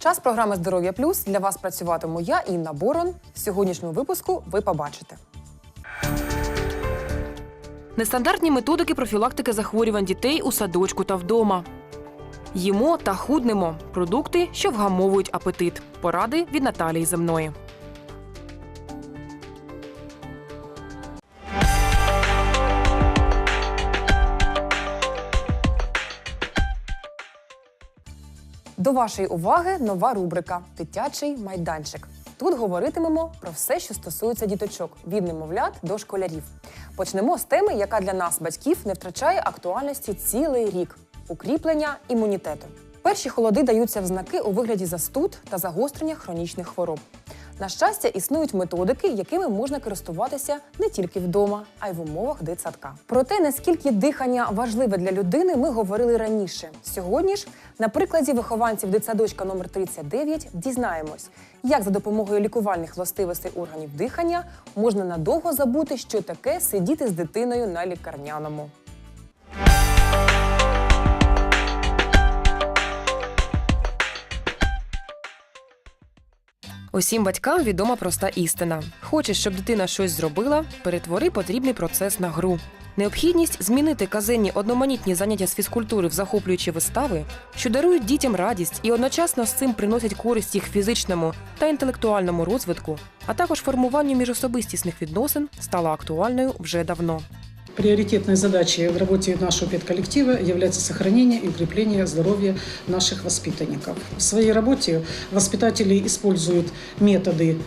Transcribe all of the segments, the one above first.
час програми Здоров'я Плюс для вас працюватиму я, Інна Борон. В сьогоднішньому випуску ви побачите. Нестандартні методики профілактики захворювань дітей у садочку та вдома. Їмо та худнемо продукти, що вгамовують апетит. Поради від Наталії Земної. До вашої уваги нова рубрика Дитячий майданчик. Тут говоритимемо про все, що стосується діточок від немовлят до школярів. Почнемо з теми, яка для нас, батьків, не втрачає актуальності цілий рік укріплення імунітету. Перші холоди даються в знаки у вигляді застуд та загострення хронічних хвороб. На щастя, існують методики, якими можна користуватися не тільки вдома, а й в умовах дитсадка. Про те, наскільки дихання важливе для людини, ми говорили раніше. Сьогодні ж, на прикладі вихованців дитсадочка номер 39 дізнаємось, як за допомогою лікувальних властивостей органів дихання можна надовго забути, що таке сидіти з дитиною на лікарняному. Усім батькам відома проста істина: хочеш, щоб дитина щось зробила, перетвори потрібний процес на гру. Необхідність змінити казенні одноманітні заняття з фізкультури в захоплюючі вистави, що дарують дітям радість і одночасно з цим приносять користь їх фізичному та інтелектуальному розвитку, а також формуванню міжособистісних відносин, стала актуальною вже давно. Приоритетной задачей в работе нашего педколлектива является сохранение и укрепление здоровья наших воспитанников. В своей работе воспитатели используют методы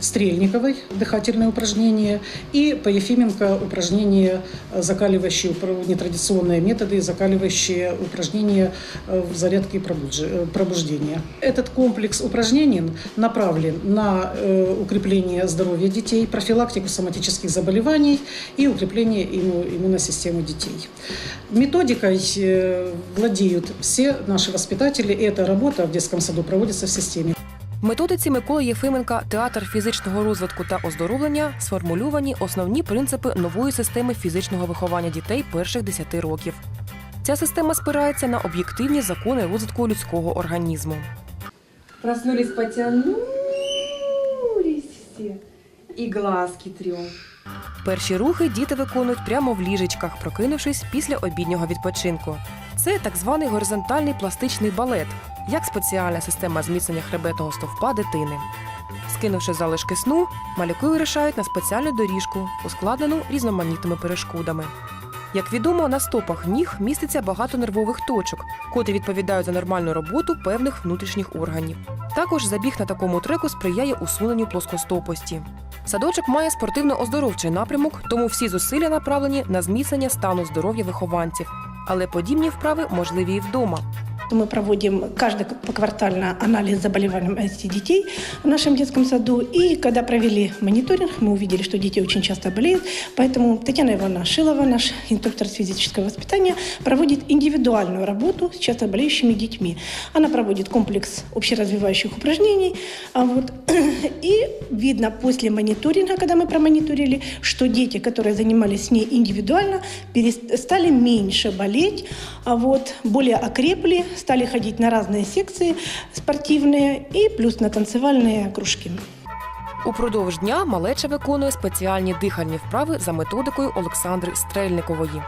Стрельниковой дыхательные упражнения и по Ефименко упражнения э, закаливающие, нетрадиционные методы, закаливающие упражнения э, в зарядке и э, пробуждения. Этот комплекс упражнений направлен на укрепление здоровья детей, профилактику соматических заболеваний и укрепление имму- иммунной системы детей. Методикой владеют все наши воспитатели, и эта работа в детском саду проводится в системе. Методиці Миколи Єфименка Театр фізичного розвитку та оздоровлення сформульовані основні принципи нової системи фізичного виховання дітей перших 10 років. Ця система спирається на об'єктивні закони розвитку людського організму. Проснулись, потянулись все. И глазки трьом. Перші рухи діти виконують прямо в ліжечках, прокинувшись після обіднього відпочинку. Це так званий горизонтальний пластичний балет, як спеціальна система зміцнення хребетного стовпа дитини. Скинувши залишки сну, малюки вирішають на спеціальну доріжку, ускладнену різноманітними перешкодами. Як відомо, на стопах ніг міститься багато нервових точок, котрі відповідають за нормальну роботу певних внутрішніх органів. Також забіг на такому треку сприяє усуненню плоскостопості. Садочок має спортивно-оздоровчий напрямок, тому всі зусилля направлені на зміцнення стану здоров'я вихованців. Але подібні вправи можливі і вдома. Мы проводим каждый поквартально анализ заболеваемости детей в нашем детском саду. И когда провели мониторинг, мы увидели, что дети очень часто болеют. Поэтому Татьяна Ивановна Шилова, наш инструктор физического воспитания, проводит индивидуальную работу с часто болеющими детьми. Она проводит комплекс общеразвивающих упражнений. А вот, и видно после мониторинга, когда мы промониторили, что дети, которые занимались с ней индивидуально, перес- стали меньше болеть, а вот, более окрепли, стали ходить на разные секции спортивные и плюс на танцевальные кружки. Упродовж дня малеча виконує спеціальні дихальні вправи за методикою Олександри Стрельникової.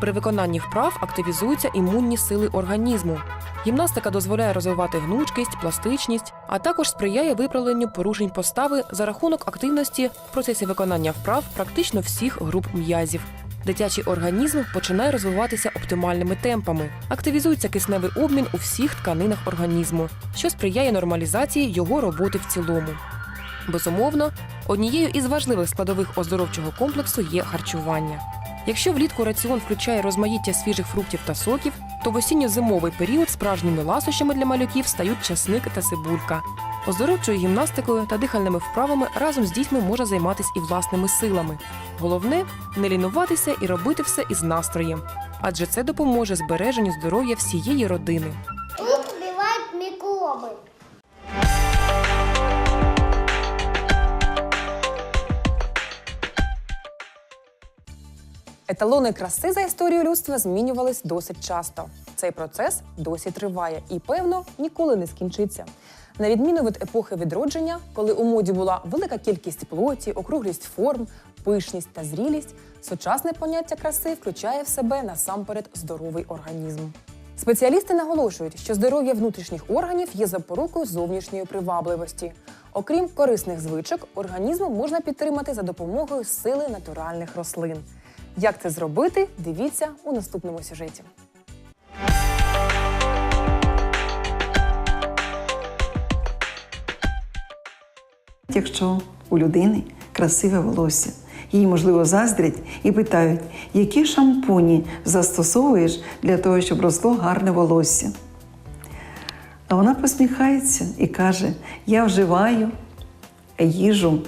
При виконанні вправ активізуються імунні сили організму. Гімнастика дозволяє розвивати гнучкість, пластичність, а також сприяє виправленню порушень постави за рахунок активності в процесі виконання вправ практично всіх груп м'язів. Дитячий організм починає розвиватися оптимальними темпами. Активізується кисневий обмін у всіх тканинах організму, що сприяє нормалізації його роботи в цілому. Безумовно, однією із важливих складових оздоровчого комплексу є харчування. Якщо влітку раціон включає розмаїття свіжих фруктів та соків, то в осінньо-зимовий період справжніми ласощами для малюків стають часник та цибулька. Оздоровчою гімнастикою та дихальними вправами разом з дітьми може займатися і власними силами. Головне не лінуватися і робити все із настроєм, адже це допоможе збереженню здоров'я всієї родини. Тут убивают микробы. Еталони краси за історію людства змінювались досить часто. Цей процес досі триває і, певно, ніколи не скінчиться. На відміну від епохи відродження, коли у моді була велика кількість плоті, округлість форм, пишність та зрілість, сучасне поняття краси включає в себе насамперед здоровий організм. Спеціалісти наголошують, що здоров'я внутрішніх органів є запорукою зовнішньої привабливості. Окрім корисних звичок, організм можна підтримати за допомогою сили натуральних рослин. Як це зробити, дивіться у наступному сюжеті. Якщо у людини красиве волосся, їй, можливо, заздрять і питають, які шампуні застосовуєш для того, щоб росло гарне волосся. А вона посміхається і каже: Я вживаю їжу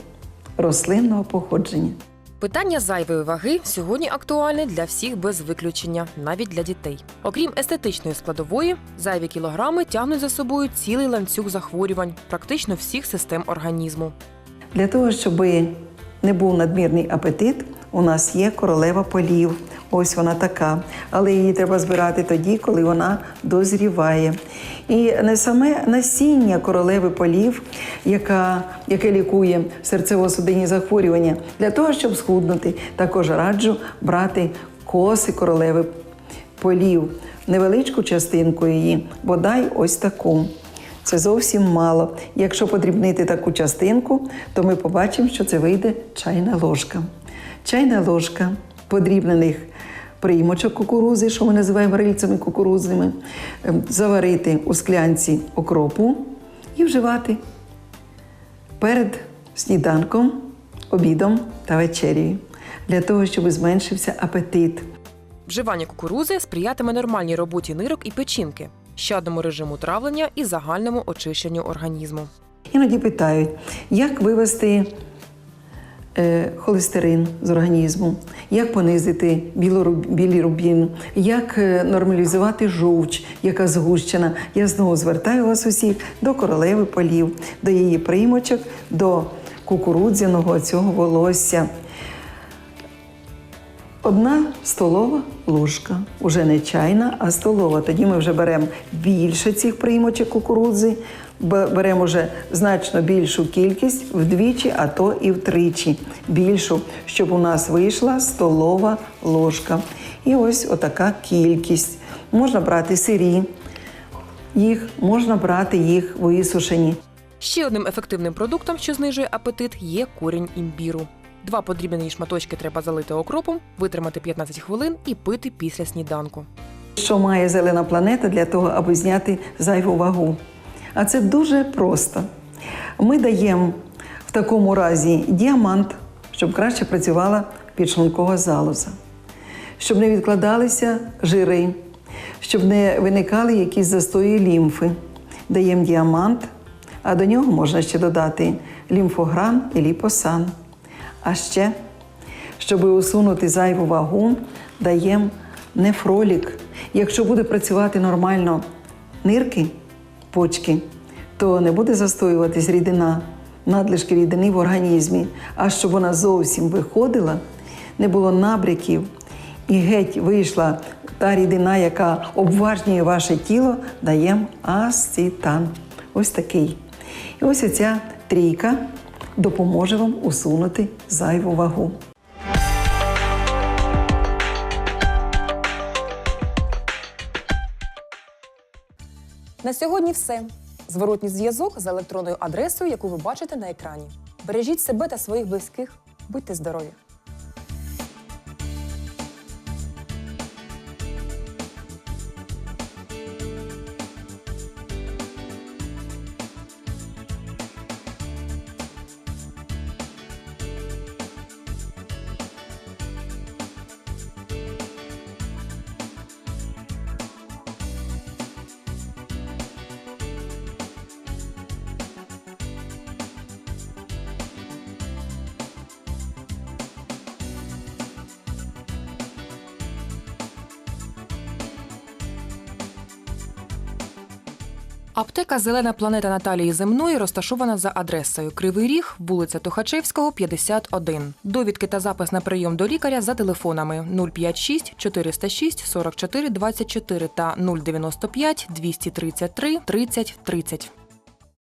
рослинного походження. Питання зайвої ваги сьогодні актуальне для всіх без виключення, навіть для дітей. Окрім естетичної складової, зайві кілограми тягнуть за собою цілий ланцюг захворювань практично всіх систем організму. Для того, щоб не був надмірний апетит, у нас є королева полів. Ось вона така. Але її треба збирати тоді, коли вона дозріває. І не саме насіння королеви полів, яка, яке лікує серцево-судинні захворювання, для того, щоб схуднути, також раджу брати коси королеви полів, невеличку частинку її, бодай ось таку. Це зовсім мало. Якщо подрібнити таку частинку, то ми побачимо, що це вийде чайна ложка. Чайна ложка подрібнених приймочок кукурузи, що ми називаємо рильцями кукурузними, ем, заварити у склянці окропу і вживати перед сніданком, обідом та вечерею, для того, щоб зменшився апетит. Вживання кукурузи сприятиме нормальній роботі нирок і печінки, щадному режиму травлення і загальному очищенню організму. Іноді питають, як вивести холестерин з організму, як понизити білірубін, як е, нормалізувати жовч, яка згущена. Я знову звертаю вас усіх до королеви полів, до її приймочок, до кукурудзяного цього волосся. Одна столова ложка, уже не чайна, а столова. Тоді ми вже беремо більше цих приймочок кукурудзи, беремо вже значно більшу кількість вдвічі, а то і втричі більшу, щоб у нас вийшла столова ложка. І ось отака кількість. Можна брати сирі, їх можна брати їх висушені. Ще одним ефективним продуктом, що знижує апетит, є корінь імбіру. Два подрібнені шматочки треба залити окропом, витримати 15 хвилин і пити після сніданку. Що має зелена планета для того, аби зняти зайву вагу? А це дуже просто. Ми даємо в такому разі діамант, щоб краще працювала підшлункова залоза, щоб не відкладалися жири, щоб не виникали якісь застої лімфи. Даємо діамант, а до нього можна ще додати лімфогран і ліпосан. А ще щоб усунути зайву вагу, даємо нефролік. Якщо буде працювати нормально нирки, почки, то не буде застоюватись рідина, надлишки рідини в організмі. А щоб вона зовсім виходила, не було набряків і геть вийшла та рідина, яка обважнює ваше тіло, даємо асцитан. Ось такий. І ось оця трійка допоможе вам усунути зайву вагу. На сьогодні все. Зворотній зв'язок з електронною адресою, яку ви бачите на екрані. Бережіть себе та своїх близьких. Будьте здорові! Аптека Зелена планета Наталії Земної розташована за адресою Кривий Ріг, вулиця Тухачевського, 51. Довідки та запис на прийом до лікаря за телефонами 056 406 44 24 та 095 233 30 30.